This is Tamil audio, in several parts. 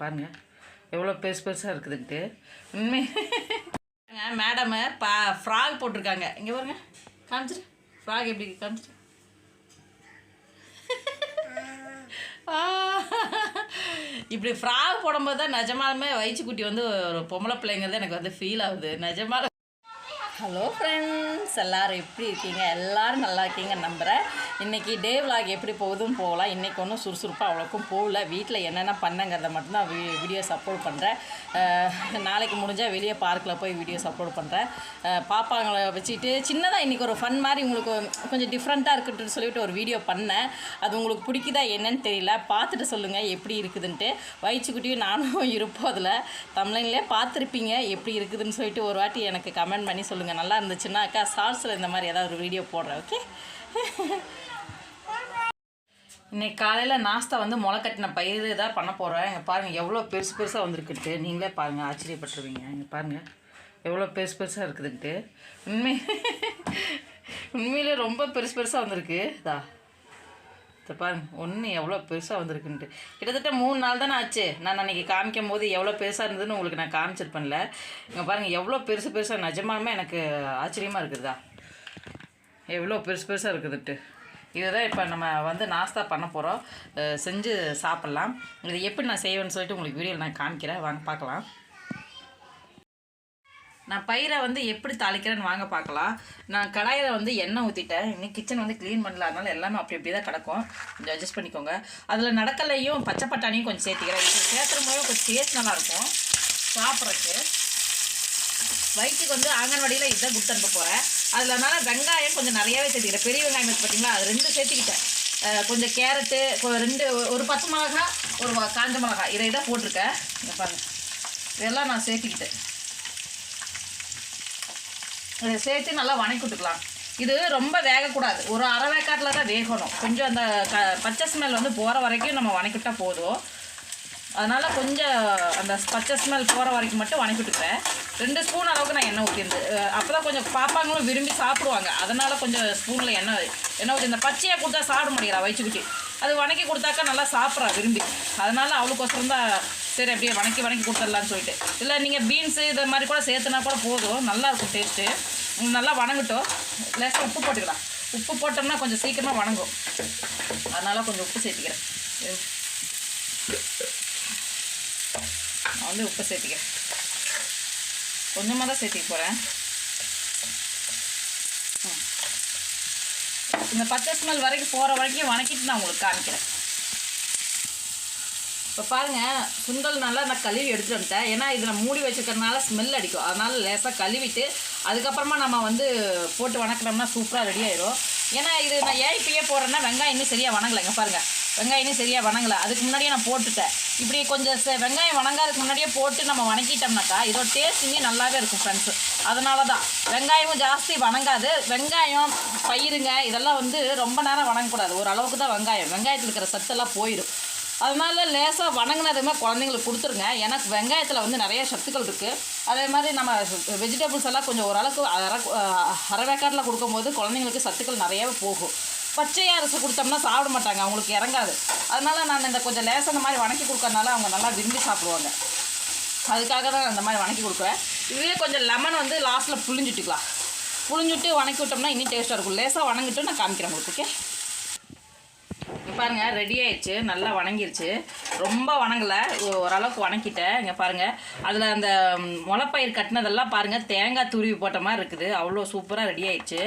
பாருங்கள் எவ்வளோ பெருசு பெருசாக இருக்குதுன்ட்டு. உண்மை. மேடமு பா ஃப்ராக் போட்டிருக்காங்க. இங்கே பாருங்க. காமிச்சிரு. ஃப்ராக் எப்படி காமிச்சிரு. இப்படி ஃப்ராக் போடும்போது தான் நிஜமாலுமே வயிற்று குட்டி வந்து ஒரு பொம்பளை பிள்ளைங்கிறது எனக்கு வந்து ஃபீல் ஆகுது. நிஜமால ஹலோ ஃப்ரெண்ட்ஸ் எல்லோரும் எப்படி இருக்கீங்க? எல்லோரும் நல்லா இருக்கீங்க நம்புகிறேன் இன்றைக்கி டே விலாக் எப்படி போகுதும் போகலாம். இன்றைக்கி ஒன்றும் சுறுசுறுப்பாக அவ்வளோக்கும் போகல. வீட்டில் என்னென்ன பண்ணங்கிறத மட்டும்தான் வீ வீடியோஸ் அப்லோட் பண்ணுறேன் நாளைக்கு முடிஞ்சால் வெளியே பார்க்கில் போய் வீடியோஸ் அப்லோட் பண்ணுறேன் பாப்பாங்களை வச்சுட்டு சின்னதாக இன்றைக்கி ஒரு ஃபன் மாதிரி உங்களுக்கு கொஞ்சம் டிஃப்ரெண்ட்டாக இருக்குன்னு சொல்லிட்டு ஒரு வீடியோ பண்ணேன். அது உங்களுக்கு பிடிக்குதா என்னன்னு தெரியல. பார்த்துட்டு சொல்லுங்கள் எப்படி இருக்குதுன்ட்டு. வயிற்றுக்குட்டியும் நானும் இருப்போம் அதில். தமிழ்லேயே பார்த்துருப்பீங்க எப்படி இருக்குதுன்னு சொல்லிட்டு ஒரு வாட்டி எனக்கு கமெண்ட் பண்ணி சொல்லுங்கள் நல்லா இருந்துச்சுன்னா அக்கா ஷார்ட்ஸில் இந்த மாதிரி ஏதாவது ஒரு வீடியோ போடுறேன் ஓகே இன்றைக்கி காலையில் நாஸ்தா வந்து முளை கட்டின பயிர் தான் பண்ண போகிறேன் இங்கே பாருங்கள் எவ்வளோ பெருசு பெருசாக வந்திருக்குன்ட்டு. நீங்களே பாருங்கள் ஆச்சரியப்பட்டுருவீங்க. இங்கே பாருங்கள் எவ்வளோ பெருசு பெருசாக இருக்குதுன்ட்டு. உண்மை உண்மையிலே ரொம்ப பெருசு பெருசாக வந்திருக்கு. இதா. பாருங்க ஒன்று எவ்வளோ பெருசாக வந்திருக்குன்ட்டு. கிட்டத்தட்ட மூணு நாள் தானே ஆச்சு. நான் அன்றைக்கி காமிக்கும் போது எவ்வளோ பெருசாக இருந்ததுன்னு உங்களுக்கு நான் காமிச்சிருப்பேன்ல. இங்கே பாருங்கள் எவ்வளோ பெருசு பெருசாக நிஜமாலுமே எனக்கு ஆச்சரியமாக இருக்குதுதா எவ்வளோ பெருசு பெருசாக இருக்குதுன்ட்டு. இதுதான் இப்போ நம்ம வந்து நாஸ்தா பண்ண போகிறோம் செஞ்சு சாப்பிட்லாம். இது எப்படி நான் செய்வேன்னு சொல்லிட்டு உங்களுக்கு வீடியோவில் நான் காமிக்கிறேன். வாங்க பார்க்கலாம். நான் பயிரை வந்து எப்படி தாளிக்கிறேன்னு வாங்க பார்க்கலாம். நான் கடாயில் வந்து எண்ணெய் ஊற்றிட்டேன் இன்னும் கிச்சன் வந்து க்ளீன் பண்ணல. அதனால எல்லாமே அப்படி இப்படி தான் கிடக்கும். கொஞ்சம் அட்ஜஸ்ட் பண்ணிக்கோங்க. அதில் நடக்கலையும் பச்சை பட்டாணியும் கொஞ்சம் சேர்த்துக்கிறேன். இது சேர்த்துற மூலம் கொஞ்சம் டேஸ்ட் நல்லாயிருக்கும். சாப்பிட்றதுக்கு. வயிற்றுக்கு வந்து ஆங்கன்வாடியில் இதுதான் கொடுத்து அனுப்ப போகிறேன் அதில் அதனால வெங்காயம் கொஞ்சம் நிறையாவே சேர்த்துக்கிறேன். பெரிய வெங்காயம் பார்த்தீங்களா அது ரெண்டு சேர்த்துக்கிட்டேன். கொஞ்சம் கேரட்டு ரெண்டு ஒரு பச்சை மிளகா ஒரு காஞ்ச மிளகா. இதை தான் போட்டிருக்கேன். பாருங்கள் இதெல்லாம் நான் சேர்த்துக்கிட்டேன். இதை சேர்த்து நல்லா வணக்கி விட்டுக்கலாம். இது ரொம்ப வேகக்கூடாது. ஒரு அரை வேக்காட்டில் தான் வேகணும். கொஞ்சம் அந்த க பச்சை ஸ்மெல் வந்து போகிற வரைக்கும் நம்ம வணக்கிவிட்டா போதும். அதனால் கொஞ்சம் அந்த பச்சை ஸ்மெல் போகிற வரைக்கும் மட்டும் வணக்கி விட்டுக்கிறேன். ரெண்டு ஸ்பூன் அளவுக்கு நான் எண்ணெய் ஊற்றிருந்து அப்போ தான் கொஞ்சம் பாப்பாங்களும் விரும்பி சாப்பிடுவாங்க. அதனால் கொஞ்சம் ஸ்பூனில் எண்ணெய் எண்ணெய் ஊற்றி இந்த பச்சையாக கொடுத்தா சாப்பிட முடியல வயிற்றுக்குட்டி. அது வணக்கி கொடுத்தாக்கா நல்லா சாப்பிட்றா விரும்பி. அதனால் அவளுக்கோசரம் தான் சரி அப்படியே வணக்கி வணக்கி கொடுத்துடலான்னு சொல்லிட்டு. இல்லை நீங்கள் பீன்ஸு இதை மாதிரி கூட சேர்த்துனா கூட போதும். நல்லாயிருக்கும் டேஸ்ட்டு நல்லா வணங்கட்டும். லேசாக உப்பு போட்டுக்கலாம். உப்பு போட்டோம்னா கொஞ்சம் சீக்கிரமாக வணங்கும். அதனால் கொஞ்சம் உப்பு சேர்த்துக்கிறேன். நான் வந்து உப்பு சேர்த்திக்கிறேன். கொஞ்சமாக தான் சேர்த்திக்க போகிறேன் இந்த பச்சை ஸ்மெல் வரைக்கும் போகிற வரைக்கும் வணக்கிட்டு நான் உங்களுக்கு காமிக்கிறேன். இப்போ பாருங்கள் சுண்டல் நல்லா நான் கழுவி எடுத்துட்டு வந்துட்டேன். ஏன்னா இதில் மூடி வச்சுக்கிறதுனால ஸ்மெல் அடிக்கும். அதனால் லேசாக கழுவிட்டு அதுக்கப்புறமா நம்ம வந்து போட்டு வணக்கினோம்னா சூப்பராக ரெடி ஆயிடும் ஏன்னா இது நான் ஏன் இப்பயே போடுறேன்னா வெங்காயம் இன்னும் சரியாக வணங்கலைங்க பாருங்கள் வெங்காயம் இன்னும் சரியாக வணங்கலை. அதுக்கு முன்னாடியே நான் போட்டுட்டேன். இப்படி கொஞ்சம் வெங்காயம் வணங்காததுக்கு முன்னாடியே போட்டு நம்ம வணக்கிட்டோம்னாக்கா இதோட டேஸ்ட் இன்னும் நல்லாவே இருக்கும் ஃப்ரெண்ட்ஸு அதனால தான் வெங்காயமும் ஜாஸ்தி வணங்காது. வெங்காயம் பயிருங்க இதெல்லாம் வந்து ரொம்ப நேரம் வணங்கக்கூடாது. ஓரளவுக்கு தான் வெங்காயம். வெங்காயத்தில் இருக்கிற சத்தெல்லாம் போயிடும் அதனால லேசாக வணங்கினதுமே குழந்தைங்களுக்கு கொடுத்துருங்க. ஏன்னா வெங்காயத்தில் வந்து நிறைய சத்துக்கள் இருக்குது அதே மாதிரி நம்ம வெஜிடபிள்ஸ் எல்லாம் கொஞ்சம் ஓரளவுக்கு அரை அரை வேக்காட்டில் கொடுக்கும்போது குழந்தைங்களுக்கு சத்துக்கள் நிறையவே போகும். பச்சையாக அரிசி கொடுத்தோம்னா சாப்பிட மாட்டாங்க அவங்களுக்கு இறங்காது. அதனால நான் இந்த கொஞ்சம் லேசாக இந்த மாதிரி வணக்கி கொடுக்கறனால அவங்க நல்லா விரும்பி சாப்பிடுவாங்க. அதுக்காக தான் அந்த மாதிரி வணக்கி கொடுக்குறேன். இதுவே கொஞ்சம் லெமன் வந்து லாஸ்ட்டில் புளிஞ்சுட்டுக்கலாம் புளிஞ்சுட்டு வணக்கி விட்டோம்னா இன்னும் டேஸ்ட்டாக இருக்கும். லேசாக வணங்கிட்டு நான் காமிக்கிறேன் உங்களுக்கு ஓகே பாருங்கள் பாருங்க ரெடி ஆயிடுச்சு நல்லா வணங்கிருச்சு. ரொம்ப வணங்கலை ஓரளவுக்கு வணக்கிட்டேன். இங்கே பாருங்கள் அதில் அந்த ம், முளைப்பயிர் கட்டினதெல்லாம் பாருங்கள் தேங்காய் துருவி போட்ட மாதிரி இருக்குது. அவ்வளோ சூப்பராக ரெடி ஆயிடுச்சு.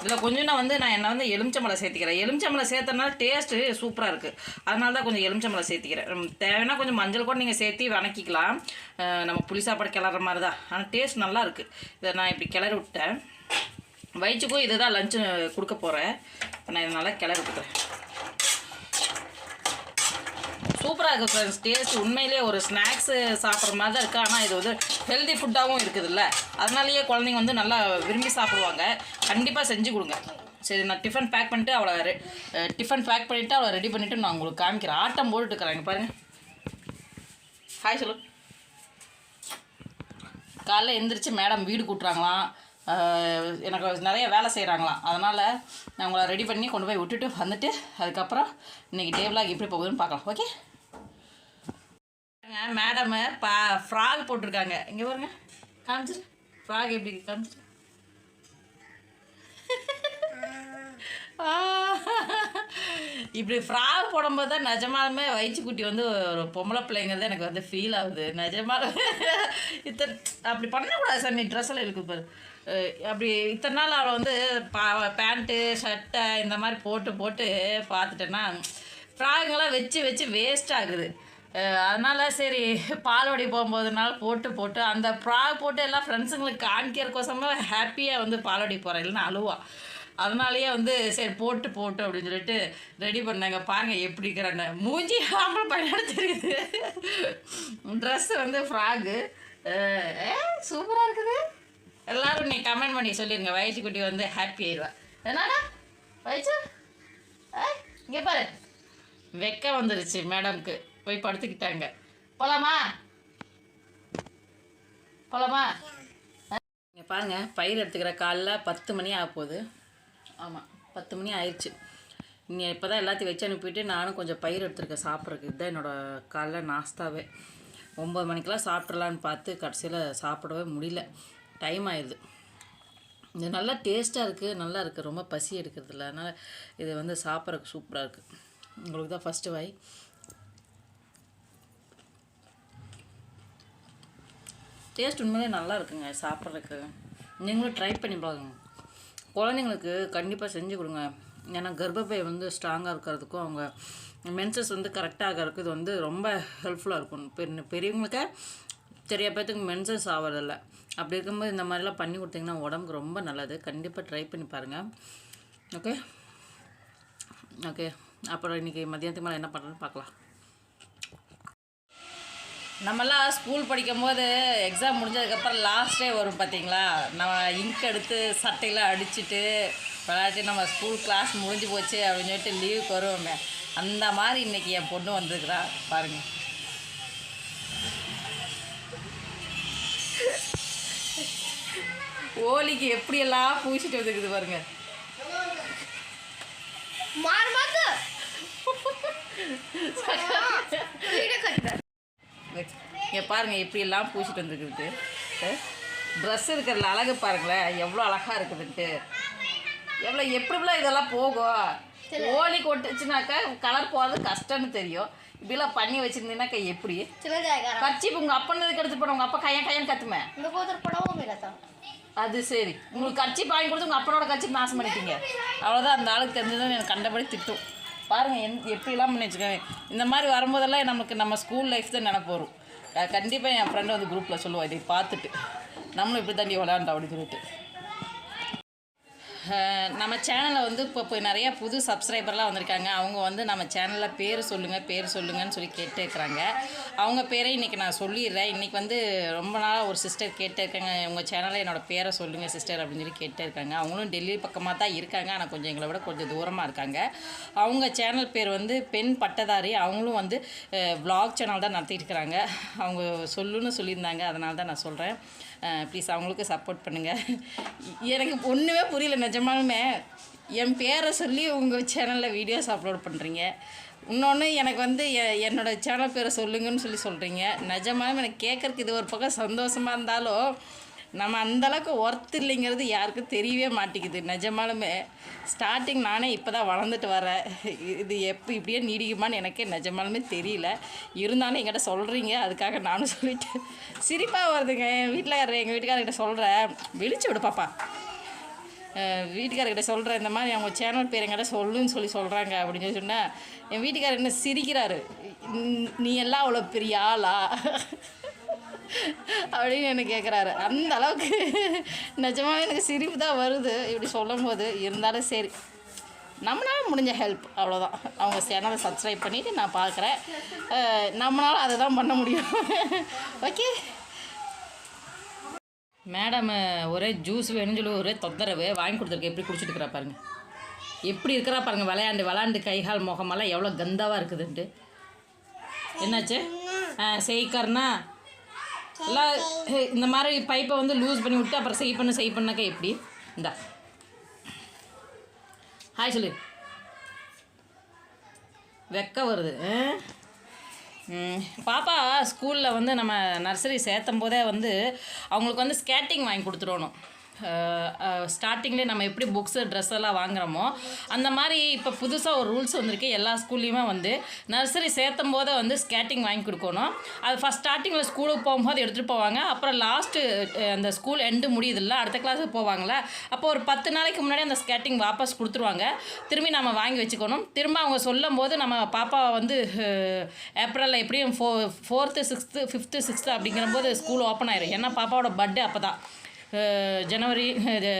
இதில் கொஞ்சம் நான் வந்து நான் என்ன வந்து எலுமிச்சம்பழம் சேர்த்திக்கிறேன். எலுமிச்சம்பழம் சேர்த்தனால டேஸ்ட்டு சூப்பராக இருக்குது அதனால தான் கொஞ்சம் எலுமிச்சம்பழம் சேர்த்திக்கிறேன். தேவைன்னா கொஞ்சம் மஞ்சள் கூட நீங்கள் சேர்த்தி வணக்கிக்கலாம். நம்ம புளி சாப்பாடு கிளற மாதிரி தான். ஆனால் டேஸ்ட் நல்லா இருக்குது இதை நான் இப்படி கிளறி விட்டேன் வயிற்றுக்கும் இதுதான் லஞ்சு கொடுக்க போகிறேன் நான் இதனால் கிளறி கொடுக்குறேன் சூப்பராக இருக்குது ஃப்ரெண்ட்ஸ் டேஸ்ட் உண்மையிலேயே ஒரு ஸ்நாக்ஸு சாப்பிட்ற மாதிரி தான் இருக்குது ஆனால் இது வந்து ஹெல்தி ஃபுட்டாகவும் இருக்குதுல்ல. அதனாலேயே குழந்தைங்க வந்து நல்லா விரும்பி சாப்பிடுவாங்க. கண்டிப்பாக செஞ்சு கொடுங்க. சரி நான் டிஃபன் பேக் பண்ணிட்டு அவளை ரெ- டிஃபன் பேக் பண்ணிவிட்டு அவளை ரெடி பண்ணிவிட்டு நான் உங்களுக்கு காமிக்கிறேன். ஆட்டம் போட்டுட்டு பாருங்க. ஹாய் சொல்லு. காலைல எழுந்திரிச்சு மேடம் வீடு கூட்டுறாங்களாம். எனக்கு நிறைய வேலை செய்கிறாங்களாம் அதனால் நான் உங்களை ரெடி பண்ணி கொண்டு போய் விட்டுட்டு வந்துட்டு அதுக்கப்புறம் இன்றைக்கி டேபிளாக எப்படி போகுதுன்னு பார்க்கலாம். ஓகே மேடம் பா ஃப்ராக் போட்டிருக்காங்க. இங்கே பாருங்க. காமிச்சிரு. ஃப்ராக் எப்படி இருக்கு? காமிச்சிரு. இப்படி ஃப்ராக் போடும்போது தான் நிஜமாலுமே வயிற்றுக்குட்டி வந்து ஒரு பொம்பளை பிள்ளைங்கிறது எனக்கு வந்து ஃபீல் ஆகுது. நிஜமாலுமே. இத்தனை அப்படி பண்ணக்கூடாது சார் நீ ட்ரெஸ்ஸில் இருக்குது பாரு. அப்படி இத்தனை நாள் அவளை வந்து பா பேண்ட்டு ஷர்ட்டை இந்த மாதிரி போட்டு போட்டு பார்த்துட்டேன்னா ஃப்ராகெல்லாம் வச்சு வச்சு வேஸ்ட் ஆகுது. அதனால் சரி பால்வாடி போகும்போதுனால போட்டு போட்டு அந்த ஃப்ராக் போட்டு எல்லாம் ஃப்ரெண்ட்ஸுங்களுக்கு காமிக்கிறக்கோசமே ஹாப்பியாக வந்து பால்வாடி போகிறேன் இல்லைன்னா அழுவா. அதனாலேயே வந்து சரி போட்டு போட்டு அப்படின்னு சொல்லிட்டு ரெடி பண்ணாங்க. பாருங்கள் எப்படி இருக்கிறாங்க. மூஞ்சி ஆம்பளை பையனோட தெரியுது. ட்ரெஸ்ஸு வந்து ஃப்ராகு சூப்பராக இருக்குது. எல்லோரும் நீ கமெண்ட் பண்ணி சொல்லிடுங்க வயசு குட்டி வந்து ஹாப்பி ஆயிடுவா. என்னடா? வயசு இங்கே பாரு. வெக்க வந்துருச்சு மேடம்க்கு போய் படுத்துக்கிட்டாங்க. போலாமா? போலாமா? இங்கே பாருங்க பயிர் எடுத்துக்கிற காலைல பத்து மணி ஆக போகுது. ஆமாம் பத்து மணி ஆயிடுச்சு இங்கே இப்போ தான் எல்லாத்தையும் வச்சு அனுப்பிட்டு நானும் கொஞ்சம் பயிர் எடுத்துருக்கேன் சாப்பிட்றதுக்கு. இதுதான் என்னோடய காலைல நாஸ்தாவே. ஒம்பது மணிக்கெலாம் சாப்பிட்றலான்னு பார்த்து கடைசியில் சாப்பிடவே முடியல. டைம் ஆயிடுது இது நல்லா டேஸ்ட்டாக இருக்குது நல்லா இருக்குது ரொம்ப பசி எடுக்கிறது இல்லை அதனால் இது வந்து சாப்பிட்றதுக்கு சூப்பராக இருக்குது உங்களுக்கு தான் ஃபஸ்ட்டு வாய். டேஸ்ட் உண்மையிலே நல்லா இருக்குங்க சாப்பிட்றதுக்கு. நீங்களும் ட்ரை பண்ணி பாருங்க. குழந்தைங்களுக்கு கண்டிப்பாக செஞ்சு கொடுங்க. ஏன்னா கர்ப்பப்பை வந்து ஸ்ட்ராங்காக இருக்கிறதுக்கும் அவங்க மென்சஸ் வந்து கரெக்டாக ஆகிறதுக்கு இது வந்து ரொம்ப ஹெல்ப்ஃபுல்லாக இருக்கும். பெரிய பெரியவங்களுக்கு சரியா பேர்த்துக்கு மென்சஸ் ஆகிறதில்ல அப்படி இருக்கும்போது இந்த மாதிரிலாம் பண்ணி கொடுத்தீங்கன்னா உடம்புக்கு ரொம்ப நல்லது. கண்டிப்பாக ட்ரை பண்ணி பாருங்கள் ஓகே ஓகே அப்புறம் இன்றைக்கி மதியானத்துக்கு மேலே என்ன பண்ணுறேன்னு பார்க்கலாம். நம்மலாம் ஸ்கூல் படிக்கும் போது எக்ஸாம் முடிஞ்சதுக்கப்புறம் லாஸ்ட் டே வரும் பார்த்தீங்களா? நம்ம இங்க் எடுத்து சட்டையெல்லாம் அடிச்சுட்டு விளையாட்டு நம்ம ஸ்கூல் கிளாஸ் முடிஞ்சு போச்சு அப்படின்னு சொல்லிட்டு லீவுக்கு வருவோமே. அந்த மாதிரி இன்றைக்கி என் பொண்ணு வந்திருக்கிறா. பாருங்கள் ஹோலிக்கு எப்படியெல்லாம் பூச்சிட்டு வந்துருக்குது பாருங்க. மாறு மாத்து. இங்கே பாருங்கள் எப்படியெல்லாம் பூசிட்டு வந்துருக்குது ட்ரெஸ் இருக்கிறதுல அழகு பாருங்களேன். எவ்வளோ அழகாக இருக்குதுன்ட்டு. எவ்வளோ எப்படிலாம் இதெல்லாம் போகும் ஓலி கொட்டுச்சுனாக்கா கலர் போகிறது கஷ்டம்னு தெரியும். இப்படிலாம் பண்ணி வச்சுருந்தீங்கன்னாக்கா எப்படி? கர்ச்சிப்பு உங்கள் அப்பனதுக்கு எடுத்து போன? உங்கள் அப்பா கையன் கையன் கத்துமே. அது சரி. உங்களுக்கு கட்சி வாங்கி கொடுத்து உங்கள் அப்பனோட கர்ச்சி நாசம் பண்ணிட்டீங்க. அவ்வளோதான் அந்த ஆளுக்கு தெரிஞ்சதுன்னு எனக்கு கண்டபடி திட்டும். பாருங்கள் என் எப்படிலாம் பண்ணி வச்சுக்கோங்க. இந்த மாதிரி வரும்போதெல்லாம் நமக்கு நம்ம ஸ்கூல் லைஃப் தான் நினப்பு வரும். கண்டிப்பாக என் ஃப்ரெண்டு வந்து குரூப்பில் சொல்லுவாள் இதை பார்த்துட்டு நம்மளும் இப்படி தாண்டி விளையாண்டோம் அப்படின்னு சொல்லிட்டு. நம்ம சேனலில் வந்து இப்போ இப்போ நிறையா புது சப்ஸ்கிரைபர்லாம் வந்திருக்காங்க. அவங்க வந்து நம்ம சேனலில் பேர் சொல்லுங்கள் பேர் சொல்லுங்கன்னு சொல்லி கேட்டுருக்குறாங்க. அவங்க பேரை இன்றைக்கி நான் சொல்லிடுறேன். இன்றைக்கி வந்து ரொம்ப நாளாக ஒரு சிஸ்டர் கேட்டிருக்காங்க. உங்கள் சேனலில் என்னோட பேரை சொல்லுங்கள் சிஸ்டர் அப்படின்னு சொல்லி கேட்டிருக்காங்க. அவங்களும் டெல்லி பக்கமாக தான் இருக்காங்க. ஆனால் கொஞ்சம் எங்களை விட கொஞ்சம் தூரமாக இருக்காங்க. அவங்க சேனல் பேர் வந்து பெண் பட்டதாரி. அவங்களும் வந்து ப்ளாக் சேனல் தான் நடத்திட்டு இருக்கிறாங்க. அவங்க சொல்லுன்னு சொல்லியிருந்தாங்க. அதனால தான் நான் சொல்கிறேன் ப்ளீஸ் அவங்களுக்கு சப்போர்ட் பண்ணுங்கள் எனக்கு ஒன்றுமே புரியல நிஜமாலுமே என் பேரை சொல்லி உங்கள் சேனலில் வீடியோஸ் அப்லோட் பண்ணுறீங்க இன்னொன்று எனக்கு வந்து எ- என்னோட சேனல் பேரை சொல்லுங்கன்னு சொல்லி சொல்கிறீங்க நிஜமாலுமே எனக்கு கேட்குறதுக்கு இது ஒரு பக்கம் சந்தோஷமாக இருந்தாலும் நம்ம அந்தளவுக்கு ஒர்த் இல்லைங்கிறது யாருக்கும் தெரியவே மாட்டேங்குது. நிஜமாலுமே ஸ்டார்டிங் நானே இப்போ தான் வளர்ந்துட்டு வரேன். இது எப்போ இப்படியே நீடிக்குமான்னு எனக்கே நிஜமாலுமே தெரியல. இருந்தாலும் எங்கிட்ட சொல்கிறீங்க அதுக்காக நானும் சொல்லிட்டு சிரிப்பாக வருதுங்க. என் வீட்டில் எங்கள் வீட்டுக்காரர்கிட்ட சொல்கிறேன் விழிச்சு விடு பாப்பா. வீட்டுக்காரர்கிட்ட சொல்கிறேன் இந்த மாதிரி அவங்க சேனல் பேர் எங்கிட்ட சொல்லுன்னு சொல்லி சொல்கிறாங்க அப்படின்னு சொல்லி சொன்னால் என் வீட்டுக்காரர் என்ன சிரிக்கிறாரு. "நீ- எல்லாம் அவ்வளோ பெரிய ஆளா? அப்படின்னு என்ன கேட்குறாரு அந்த அளவுக்கு நிஜமாவே எனக்கு சிரிப்பு தான் வருது. இப்படி சொல்லும் போது இருந்தாலும் சரி. நம்மளால முடிஞ்ச ஹெல்ப் அவ்வளோதான் அவங்க சேனலை சப்ஸ்கிரைப் பண்ணிவிட்டு நான் பார்க்குறேன் நம்மளால அதை தான் பண்ண முடியும். ஓகே மேடம் ஒரே ஜூஸ் வேணும்னு சொல்லி ஒரே தொந்தரவு. வாங்கி கொடுத்துருக்கு. எப்படி குடிச்சிட்டு இருக்கிறா பாருங்க. எப்படி இருக்கிறா பாருங்க. விளையாண்டு விளையாண்டு கைகால் முகமெல்லாம் எவ்வளோ கந்தாவாக இருக்குதுன்ட்டு. என்னாச்சு? ஆ செய்கர்னா? எல்லாம் இந்த மாதிரி பைப்பை வந்து லூஸ் பண்ணி விட்டு அப்புறம் செய் பண்ண செய் பண்ணாக்கா எப்படி? இந்தா. ஹாய் சொல்லு. வெக்க வருது. ஆ? பாப்பா ஸ்கூலில் வந்து நம்ம நர்சரி சேர்த்தும் போதே வந்து அவங்களுக்கு வந்து ஸ்கேட்டிங் வாங்கி கொடுத்துடணும். ஸ்டார்டிங்லேயே நம்ம எப்படி புக்ஸு ட்ரெஸ் எல்லாம் வாங்குறோமோ அந்த மாதிரி இப்போ புதுசாக ஒரு ரூல்ஸ் வந்திருக்கு. எல்லா ஸ்கூல்லையுமே வந்து நர்சரி சேர்த்தும் போதே வந்து ஸ்கேட்டிங் வாங்கி கொடுக்கணும். அது ஃபஸ்ட் ஸ்டார்டிங்கில் ஸ்கூலுக்கு போகும்போது எடுத்துகிட்டு போவாங்க. அப்புறம் லாஸ்ட்டு அந்த ஸ்கூல் எண்டு முடியுதுல்ல அடுத்த கிளாஸுக்கு போவாங்களே அப்போ ஒரு பத்து நாளைக்கு முன்னாடி அந்த ஸ்கேட்டிங் வாபஸ் கொடுத்துருவாங்க. திரும்பி நம்ம வாங்கி வச்சுக்கணும். திரும்ப அவங்க சொல்லும் போது நம்ம பாப்பாவை வந்து ஏப்ரலில் எப்படியும் ஃபோ ஃபோர்த்து சிக்ஸ்த்து ஃபிஃப்த்து சிக்ஸ்த்து அப்படிங்கிற போது ஸ்கூல் ஓப்பன் ஆயிரும். ஏன்னா பாப்பாவோட பர்த்டே அப்போ தான் ஜனவரி இது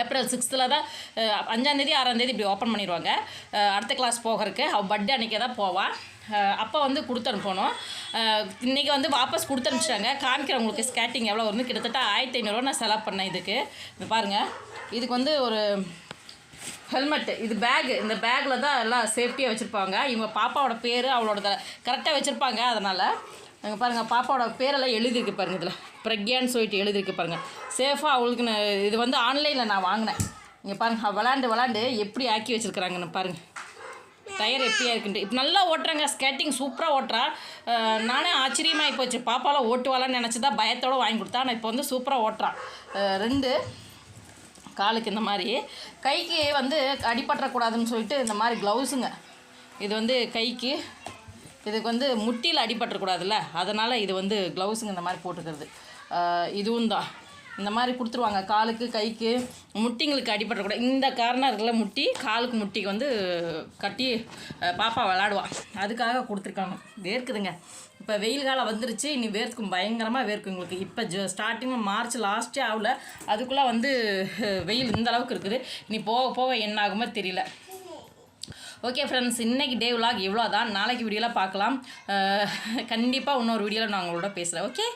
ஏப்ரல் சிக்ஸ்த்தில் தான் அஞ்சாந்தேதி ஆறாந்தேதி இப்படி ஓப்பன் பண்ணிடுவாங்க. அடுத்த கிளாஸ் போகிறதுக்கு அவள் பர்த்டே அன்றைக்கே தான் போவாள் அப்போ வந்து கொடுத்து அனுப்பணும். இன்றைக்கி வந்து வாபஸ் கொடுத்து அனுப்பிச்சிட்டாங்க. காமிக்கிறேன் உங்களுக்கு ஸ்கேட்டிங் எவ்வளோ வருது கிட்டத்தட்ட ஆயிரத்தி ஐநூறுரூவா நான் செலவு பண்ணேன் இதுக்கு. இது பாருங்கள் இதுக்கு வந்து ஒரு ஹெல்மெட்டு இது பேகு இந்த பேக்கில் தான் எல்லாம் சேஃப்டியாக வச்சுருப்பாங்க. இவங்க பாப்பாவோட பேர் அவளோட கரெக்டாக வச்சுருப்பாங்க அதனால். அங்கே பாருங்கள் பாப்பாவோட பேரெல்லாம் எழுதியிருக்கு பாருங்கள் இதில். பிரக்யான்னு சொல்லிட்டு எழுதியிருக்கு பாருங்கள் சேஃபாக அவளுக்கு நான் இது வந்து ஆன்லைனில் நான் வாங்கினேன். இங்கே பாருங்கள் விளாண்டு விளாண்டு எப்படி ஆக்கி வச்சுருக்குறாங்கன்னு பாருங்கள் டயர் எப்படியா இருக்குன்ட்டு. இப்போ நல்லா ஓட்டுறாங்க ஸ்கேட்டிங் சூப்பராக ஓட்டுறா. நானே ஆச்சரியமாக போச்சு. பாப்பாலாம் ஓட்டுவாளான்னு நினச்சி தான் பயத்தோடு வாங்கி கொடுத்தா. ஆனால் இப்போ வந்து சூப்பராக ஓட்டுறான் ரெண்டு காலுக்கு இந்த மாதிரி. கைக்கு வந்து அடிபற்றக்கூடாதுன்னு சொல்லிட்டு இந்த மாதிரி க்ளவுஸுங்க இது வந்து கைக்கு இதுக்கு வந்து முட்டியில் அடிபட்டுறக்கூடாதுல்ல? அதனால் இது வந்து க்ளவுஸுங்க இந்த மாதிரி போட்டுக்கிறது. இதுவும் தான். இந்த மாதிரி கொடுத்துருவாங்க. காலுக்கு கைக்கு முட்டிங்களுக்கு அடிபட்டுறக்கூடாது. இந்த காரணம் முட்டி காலுக்கு முட்டிக்கு வந்து கட்டி பாப்பா விளாடுவான் அதுக்காக கொடுத்துருக்காங்க. வேர்க்குதுங்க. இப்போ வெயில் காலம் வந்துருச்சு. இனி வேர்க்கும். பயங்கரமாக வேர்க்கும் உங்களுக்கு இப்போ ஜ ஸ்டார்டிங் மார்ச் லாஸ்ட்டே ஆகல. அதுக்குள்ளே வந்து வெயில் இந்த அளவுக்கு இருக்குது. இனி போக போக என்ன ஆகுமோ தெரியல. ஓகே ஃப்ரெண்ட்ஸ் இன்னைக்கு டே vlog இவ்வளோ தான் நாளைக்கு வீடியோவில் பார்க்கலாம். கண்டிப்பாக இன்னொரு வீடியோவில் நான் உங்களோட பேசுகிறேன் ஓகே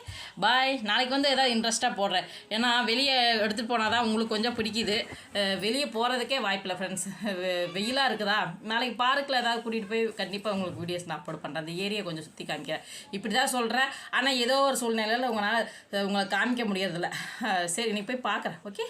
பாய் நாளைக்கு வந்து ஏதாவது இன்ட்ரெஸ்ட்டாக போடுறேன். ஏன்னா வெளியே எடுத்துகிட்டு போனால் தான் உங்களுக்கு கொஞ்சம் பிடிக்குது. வெளியே போகிறதுக்கே வாய்ப்பில்லை ஃப்ரெண்ட்ஸ் வெயிலாக இருக்குதா? நாளைக்கு பார்க்கில் ஏதாவது கூட்டிகிட்டு போய் கண்டிப்பாக உங்களுக்கு வீடியோஸ் நான் அப்லோட் பண்ணுறேன் அந்த ஏரியா கொஞ்சம் சுற்றி காமிக்கிறேன். இப்படி தான் சொல்கிறேன் ஆனால் ஏதோ ஒரு சூழ்நிலையில் உங்களால் உங்களை காமிக்க முடியறதில்ல. சரி நீ போய் பார்க்குறேன். ஓகே